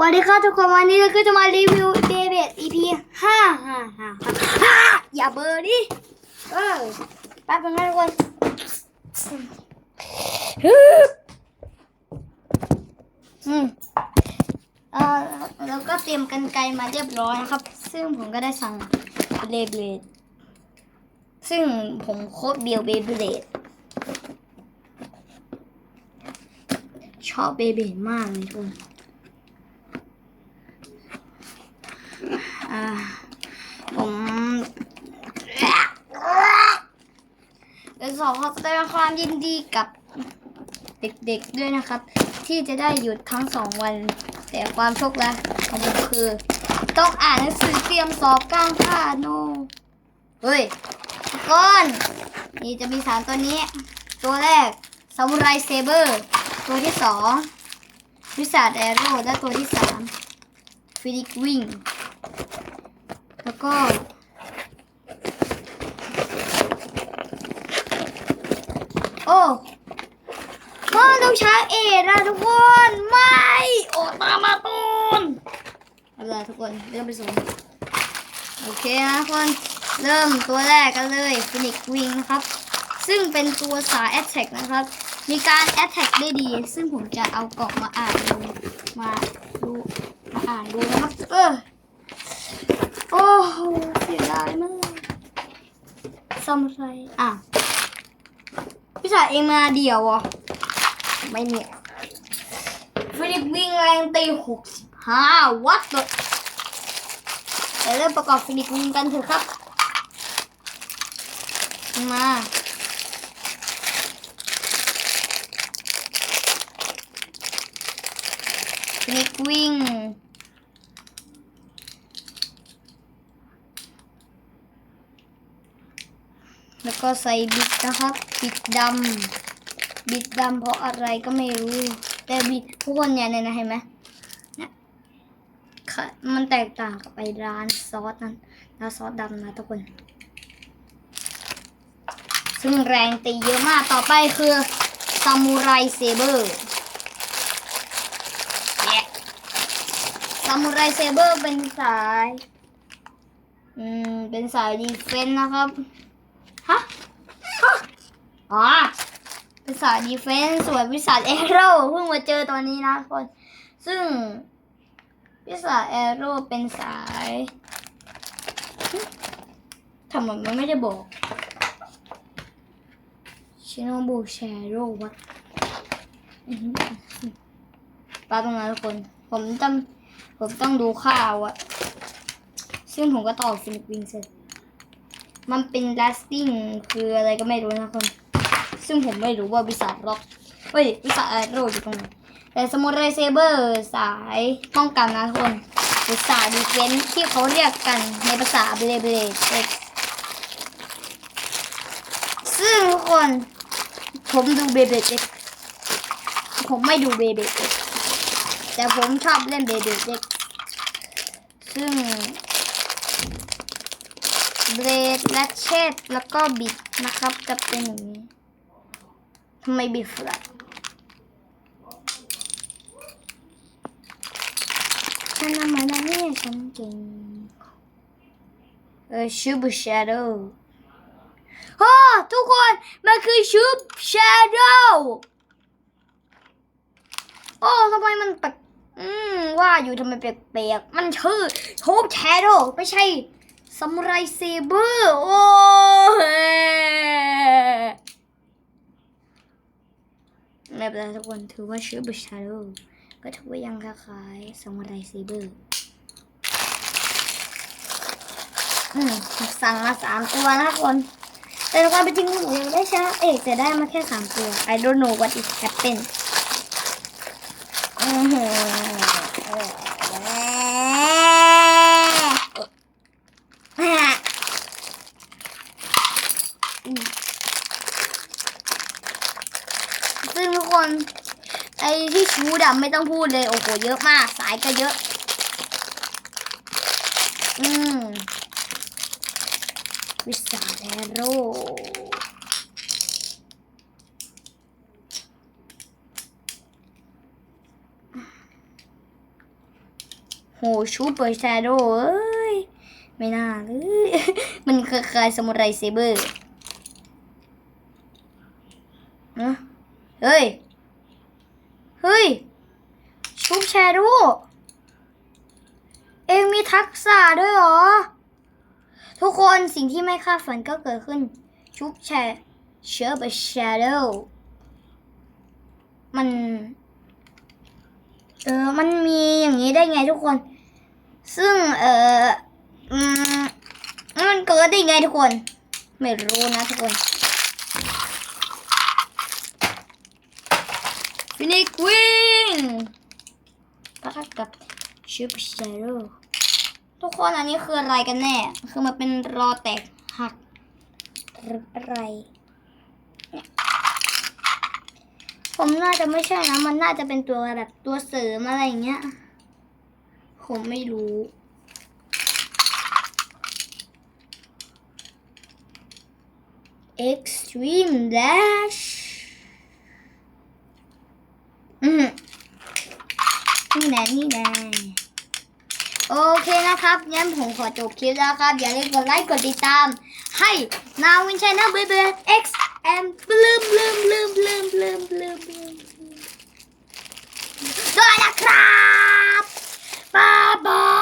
วัสดีครับทุกคนวันนี้เราก็จะมารีวิวเดเบต EP ห้าห้าห้าห้าอย่าเบอร์ดิเออแป๊บนึงนะทุกคนอืมเออแล้วก็เตรียมกันไกรมาเรียบร้อยนะครับ ซึ่งผมก็ได้สั่งเลเบดซึ่งผมโคตรเบียวเบเบดชอบเบเบดมากเลยทุกคน อ่า ผมจะขอแสดงความยินดีกับเด็กๆด้วยนะครับ ที่จะได้หยุดทั้งสองวัน แต่ความโชคร้ายของผมคือ ต้องอ่านหนังสือเตรียมสอบกลางภาโนเฮ้ยทุกคนนี่จะมีสามตัวนี้ ตัวแรกซามูไรเซเบอร์ ตัวที่สองวิสาดแอโร่และตัวที่สามฟิลิกวิง แล้วก็ โอ้พ่อต้องช้าเอ็ดนะทุกคน ไม่ โอ้ตามมาตูนเอาละทุกคน เริ่มไปสูงโอเคนะทุกคน เริ่มตัวแรกกันเลยฟินิกวิงนะครับ ซึ่งเป็นตัวสายแอตแทกนะครับ มีการแอตแทกได้ดี ซึ่งผมจะเอากล่องมาอ่านดู มาดู มาอ่านดูนะครับ เออ โอ้โหเสียดายมากซามูไรอะพี่สายเองมาเดียวอะไม่เนี่ยฟิลิปวิ่งแรงตีหกสิบห้าวัตต์เลยเดี๋ยวเริ่มประกอบฟิลิปวิ่งกันเถอะครับ มาฟิลิปวิ่ง แล้วก็ใส่บิดนะครับบิดดำบิดดำเพราะอะไรก็ไม่รู้ แต่บิดทุกคนเนี่ยเนี่ยนะเห็นไหมเนี่ยค่ะมันแตกต่างกับไปร้านซอสนั้นร้านซอสดำนะทุกคน ซึ่งแรงตีเยอะมากต่อไปคือซามูไรเซเบอร์ซามูไรเซเบอร์เป็นสาย อืม เป็นสายดีเฟนส์นะครับ ฮะอ๋อเป็นสายดีเฟนส่วนวิสาแอโร่เพิ่งมาเจอตอนนี้นะทุกคน ซึ่งวิสาแอโร่เป็นสายทำไมมันไม่ได้บอกชิโนบุแชโร่วะอื้อหือปาตรงนั้นทุกคน ผมจำผมต้องดูข่าวอะซึ่งผมก็ตอบฟิลิปปินส์เสร็จ มันเป็น lasting คืออะไรก็ไม่รู้นะคนซึ่งผมไม่รู้ว่าวิสาล็อกเฮ้ยวิสาโรอยู่ตรงไหนแต่สมุไรเซเบอร์สายป้องกันนะทุกคนหรือสายดีเฟนที่เขาเรียกกันในภาษาเบลเบลซึ่งทุกคนผมดูเบเบเด็กผมไม่ดูเบเบเด็กแต่ผมชอบเล่นเบเบเด็กซึ่ง เบรดและเชดแล้วก็บิดนะครับ จะเป็นอย่างนี้ทำไมบิดฟลัดฉันทำไมนะเนี่ยฉันเก่งเออชูบชาโดว์โอ้ทุกคน มันคือชูบชาโดว์โอ้ทำไมมันแปลกอืมว่าอยู่ทำไมแปลกๆมันชื่อชูบชาโดว์ไม่ใช่ ซามูไรเซเบอร์โอ้ยไม่เป็นไรทุกคนถือว่าชื่อบุชาโร่ก็ถือว่ายังคล้ายๆซามูไรเซเบอร์อืมสั่งมาสามตัวนะทุกคนแต่ความเป็นจริงผมยังได้ชนะเอกแต่ได้มาแค่สามตัว I don't know what is happen อือหือ ซึ่งทุกคน ไอ้ที่ชูดำไม่ต้องพูดเลย โอ้โห เยอะมาก สายก็เยอะ อืม วิสาแอโร่ชูเปอร์ชาโดเอ้ย ไม่น่าเลยมันคล้ายๆสมุไรเซเบอร์เฮ้ย เฮ้ย ชุบแชโดเองมีทักษะด้วยเหรอ ทุกคนสิ่งที่ไม่คาดฝันก็เกิดขึ้น ชุบแชเชอร์บอร์ชาโดมัน เออ มันมีอย่างนี้ได้ไงทุกคน ซึ่ง เอออืมมันเกิดได้ไงทุกคน ไม่รู้นะทุกคน ฟินิกวิงปะทะกับชิปเชโร่ทุกคนอันนี้คืออะไรกันแน่ คือมันเป็นรอแตกหักหรืออะไร ผมน่าจะไม่ใช่นะ มันน่าจะเป็นตัวแบบตัวเสริมอะไรอย่างเงี้ย ผมไม่รู้ Extreme Dash แหละนี่แหละโอเคนะครับงั้นผมขอจบคลิปแล้วครับ อย่าลืมกดไลค์กดติดตาม ให้นาวินชัยนะเบเบเอ็กซ์แอมลืมลืมลืมลืมลืมลืมลืมด้วยนะครับบ๊ายบาย